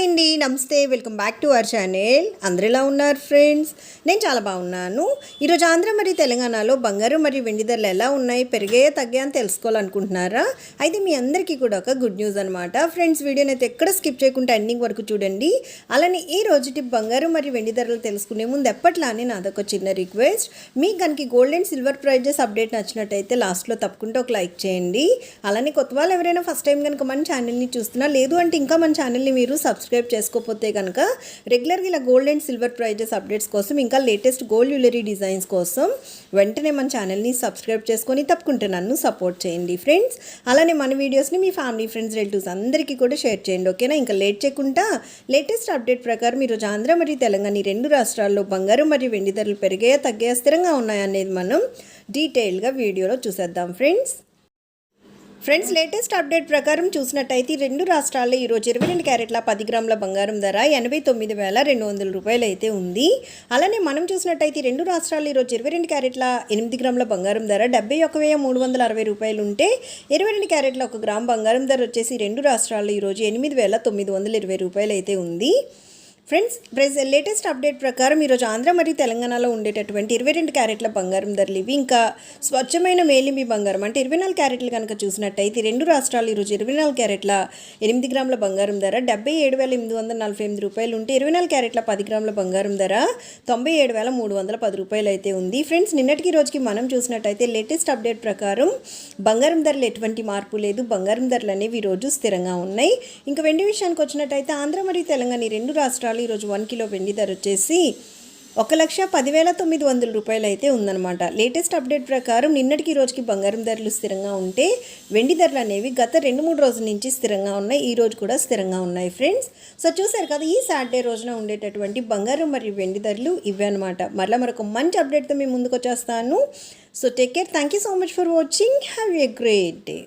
Hi అండి నమస్తే welcome back to our channel. అందరు ఎలా ఉన్నారు ఫ్రెండ్స్? నేను చాలా బాగున్నాను. ఈరోజు ఆంధ్ర మరియు తెలంగాణలో బంగారు మరియు వెండి ధరలు ఎలా ఉన్నాయి పెరిగాయో తగ్గాయో అని తెలుసుకోవాలనుకుంటున్నారా? అయితే మీ అందరికీ కూడా ఒక గుడ్ న్యూస్ అనమాట ఫ్రెండ్స్ వీడియోని అయితే ఎక్కడ స్కిప్ చేయకుండా ఎండింగ్ వరకు చూడండి. అలానే ఈ రోజుటి బంగారు మరియు వెండి ధరలు తెలుసుకునే ముందు ఎప్పట్లానే నాదొక చిన్న రిక్వెస్ట్ మీకు కనుక gold and silver prices update నచ్చినట్టయితే లాస్ట్లో తప్పకుండా ఒక లైక్ చేయండి. అలానే కొత్త వాళ్ళు ఎవరైనా ఫస్ట్ టైం కనుక మన ఛానల్ని చూస్తున్నా లేదు అంటే ఇంకా మన ఛానల్ని మీరు సబ్స్క్రైబ్ చేసుకోకపోతే కనుక రెగ్యులర్గా ఇలా gold and silver prices updates కోసం ఇంకా లేటెస్ట్ గోల్డ్ జ్యువెలరీ డిజైన్స్ కోసం వెంటనే మన ఛానల్ని సబ్స్క్రైబ్ చేసుకొని తప్పకుండా నన్ను సపోర్ట్ చేయండి ఫ్రెండ్స్ అలానే మన వీడియోస్ని మీ ఫ్యామిలీ ఫ్రెండ్స్ రిలేటివ్స్ అందరికీ కూడా షేర్ చేయండి ఓకేనా ఇంకా లేట్ చేయకుండా లేటెస్ట్ అప్డేట్ ప్రకారం ఈరోజు ఆంధ్ర మరియు తెలంగాణ ఈ రెండు రాష్ట్రాల్లో బంగారం మరియు వెండి ధరలు పెరిగాయా తగ్గాయా స్థిరంగా ఉన్నాయనేది మనం డీటెయిల్గా వీడియోలో చూసేద్దాం ఫ్రెండ్స్ ఫ్రెండ్స్ లేటెస్ట్ అప్డేట్ ప్రకారం చూసినట్టయితే రెండు రాష్ట్రాల్లో ఈరోజు ఇరవై రెండు క్యారెట్ల పది గ్రాముల బంగారం ధర ఎనభై తొమ్మిది వేల రెండు వందల రూపాయలు అయితే ఉంది. అలానే మనం చూసినట్టయితే రెండు రాష్ట్రాల్లో ఈరోజు ఇరవై రెండు క్యారెట్ల ఎనిమిది గ్రాముల బంగారం ధర డెబ్బై ఒక వెయ్యి మూడు వందల అరవై రూపాయలు ఉంటే ఇరవై రెండు క్యారెట్ల ఒక గ్రామ్ బంగారం ధర వచ్చేసి రెండు రాష్ట్రాల్లో ఈరోజు ఎనిమిది వేల తొమ్మిది వందల ఇరవై రూపాయలు అయితే ఉంది. ఫ్రెండ్స్ ప్రెస్ లేటెస్ట్ అప్డేట్ ప్రకారం ఈరోజు ఆంధ్ర మరియు తెలంగాణలో ఉండేటటువంటి ఇరవై రెండు క్యారెట్ల బంగారం ధరలు ఇవి. ఇంకా స్వచ్ఛమైన మేలిమి బంగారం అంటే ఇరవై నాలుగు క్యారెట్లు కనుక చూసినట్టయితే రెండు రాష్ట్రాలు ఈరోజు ఇరవై నాలుగు క్యారెట్ల ఎనిమిది గ్రాముల బంగారం ధర డెబ్బై ఏడు వేల ఎనిమిది వందల నలభై ఎనిమిది రూపాయలు ఉంటే ఇరవై నాలుగు క్యారెట్ల పది గ్రాముల బంగారం ధర తొంభై ఏడు వేల మూడు వందల పది రూపాయలు అయితే ఉంది. ఫ్రెండ్స్ నిన్నటికి రోజుకి మనం చూసినట్టయితే లేటెస్ట్ అప్డేట్ ప్రకారం బంగారం ధరలు ఎటువంటి మార్పు లేదు. బంగారం ధరలు అనేవి ఈరోజు స్థిరంగా ఉన్నాయి. ఇంకా వెండి విషయానికి వచ్చినట్టయితే ఆంధ్ర మరియు తెలంగాణ ఈ రెండు రాష్ట్రాలు ఈరోజు వన్ కిలో వెండి ధర వచ్చేసి ఒక లక్ష పదివేల తొమ్మిది వందల రూపాయలు అయితే ఉందన్నమాట. లేటెస్ట్ అప్డేట్ ప్రకారం నిన్నటికి రోజుకి బంగారం ధరలు స్థిరంగా ఉంటే వెండి ధరలు అనేవి గత రెండు మూడు రోజుల నుంచి స్థిరంగా ఉన్నాయి. ఈ రోజు కూడా స్థిరంగా ఉన్నాయి ఫ్రెండ్స్. సో చూసారు కదా ఈ సాటర్డే రోజున ఉండేటటువంటి బంగారం మరియు వెండి ధరలు ఇవే అనమాట మరలా మరొక మంచి అప్డేట్తో మేము ముందుకు వచ్చేస్తాను. So take care. Thank you so much for watching. Have a great day.